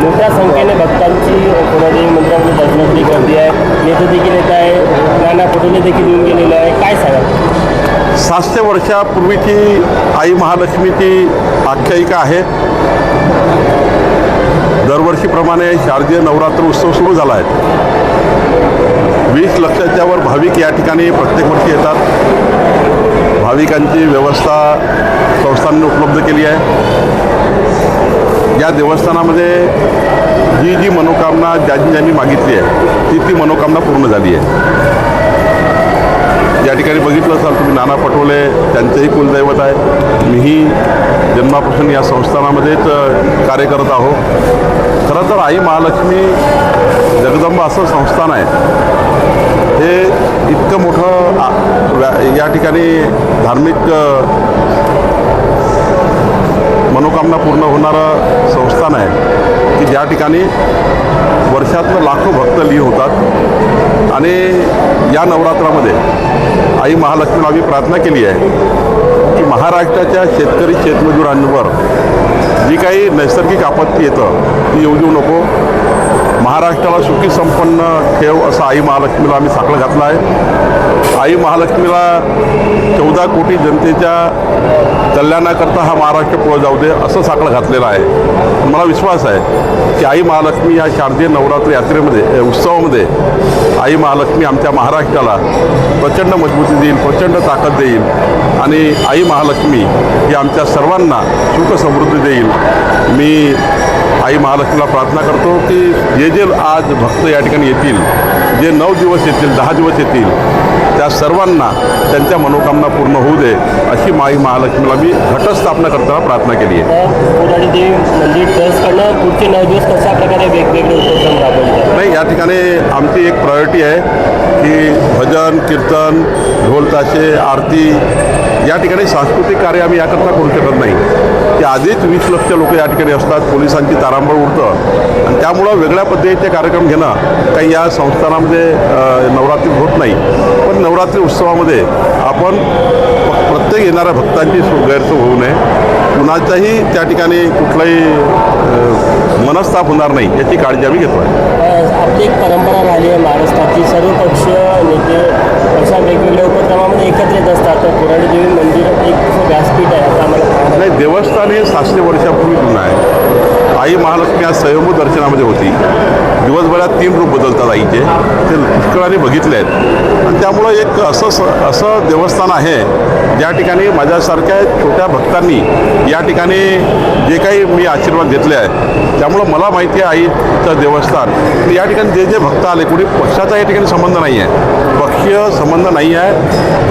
मोठ्या संख्येने भक्तांची कोणादेवी मंदिरामध्ये दर्शनाची गर्दी आहे. नेते देखील येत आहे नाना पटोले देखील येऊन गेलेले आहे काय सांगा सातशे वर्षापूर्वीची आई महालक्ष्मीची आख्यायिका आहे. दरवर्षीप्रमाणे शारदीय नवरात्र उत्सव सुरू झाला आहे. वीस लक्षाच्यावर भाविक या ठिकाणी प्रत्येक वर्षी येतात. भाविकांची व्यवस्था संस्थांनी उपलब्ध केली आहे. या देवस्थानामध्ये जी जी मनोकामना ज्यांनी ज्यांनी मागितली आहे ती ती मनोकामना पूर्ण झाली आहे. या ठिकाणी बघितलं असाल तुम्ही नाना पटोले त्यांचंही कुलदैवत आहे. मीही जन्मापासून या संस्थानामध्येच कार्य करत आहो खरं तर आई महालक्ष्मी जगदंबा असं संस्थान आहे. हे इतकं मोठं या ठिकाणी धार्मिक मनोकामना पूर्ण होणारं संस्थान आहे की ज्या ठिकाणी वर्षातनं लाखो भक्त लिहि होतात. आणि या नवरात्रामध्ये आई महालक्ष्मीला आम्ही प्रार्थना केली आहे की महाराष्ट्राच्या शेतकरी शेतमजुरांवर जी काही नैसर्गिक आपत्ती येतं ती येऊ देऊ नको. महाराष्ट्राला सुखी संपन्न ठेव असं आई महालक्ष्मीला आम्ही साखळ घातलं आहे. आई महालक्ष्मीला चौदा कोटी जनतेच्या कल्याणाकरता हा महाराष्ट्र पुढे जाऊ दे असं साखळं घातलेलं आहे. मला विश्वास आहे की आई महालक्ष्मी या शारदीय नवरात्र यात्रेमध्ये उत्सवामध्ये आई महालक्ष्मी आमच्या महाराष्ट्राला प्रचंड मजबूती देईल प्रचंड ताकद देईल आणि आई महालक्ष्मी ही आमच्या सर्वांना सुख समृद्धी देईल. मी आई महालक्ष्मीला प्रार्थना करतो की जे जे आज भक्त या ठिकाणी येतील जे नऊ दिवस येतील दहा दिवस येतील त्या सर्वांना त्यांच्या मनोकामना पूर्ण होऊ दे अशी माई महालक्ष्मीला मी घटस्थापना करताना प्रार्थना केली आहे. वेगवेगळे नाही या ठिकाणी आमची एक प्रायोरिटी आहे की भजन कीर्तन ढोलताशे आरती या ठिकाणी सांस्कृतिक कार्य आम्ही याकरता करू शकत नाही. की आधीच वीस लक्ष लोक या ठिकाणी असतात पोलिसांची तारांबळ उडतं. आणि त्यामुळं वेगळ्या पद्धतीचे कार्यक्रम घेणं काही या संस्थानामध्ये नवरात्री होत नाही. पण नवरात्री उत्सवामध्ये आपण प्रत्येक येणाऱ्या भक्तांची सो- गैरसोय होऊ नये. कुणाचाही त्या ठिकाणी कुठलाही मनस्ताप होणार नाही याची काळजी आम्ही घेतो आहे आपली एक परंपरा राहिली आहे महाराष्ट्राची. सर्व पक्षीय नेते अशा वेगवेगळ्या उपक्रमामध्ये एकत्रित असतात तर कोराडी देवी मंदिर एक असं व्यासपीठ आहे आता आम्हाला पाहायला नाही देवस्थान हे सातशे वर्षापूर्वी जुनं आहे. आई महालक्ष्मी आज स्वयंभू दर्शनामध्ये होती. दिवसभरात तीन रूप बदलतात आईचे. ते पुष्कळाने बघितले आहेत. आणि त्यामुळं एक असं स- असं देवस्थान आहे ज्या ठिकाणी माझ्यासारख्या छोट्या भक्तांनी या ठिकाणी जे काही मी आशीर्वाद घेतले आहे त्यामुळं मला माहिती आहे आईचं देवस्थान. की या ठिकाणी जे जे भक्त आले कुणी पक्षाचा या ठिकाणी संबंध नाही आहे. पक्षीय संबंध नाही आहे.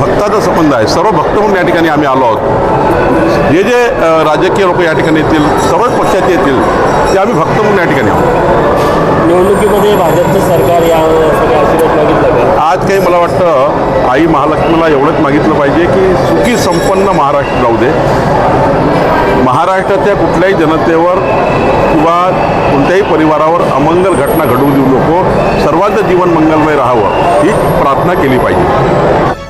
भक्ताचा संबंध आहे. सर्व भक्त म्हणून या ठिकाणी आम्ही आलो आहोत. जे जे राजकीय लोक या ठिकाणी येतील सर्वच पक्षाचे येतील ते आम्ही भक्त म्हणून या ठिकाणी आहोत. निवडणुकीमध्ये भाजपचं सरकार यावं आज काही मला वाटतं आई महालक्ष्मीला एवढंच मागितलं पाहिजे की सुखी संपन्न महाराष्ट्र जाऊ दे. महाराष्ट्राच्या कुठल्याही जनतेवर किंवा कोणत्याही परिवारावर अमंगल घटना घडवू देऊ नको. सर्वांचं जीवन मंगलमय राहावं ही प्रार्थना केली पाहिजे.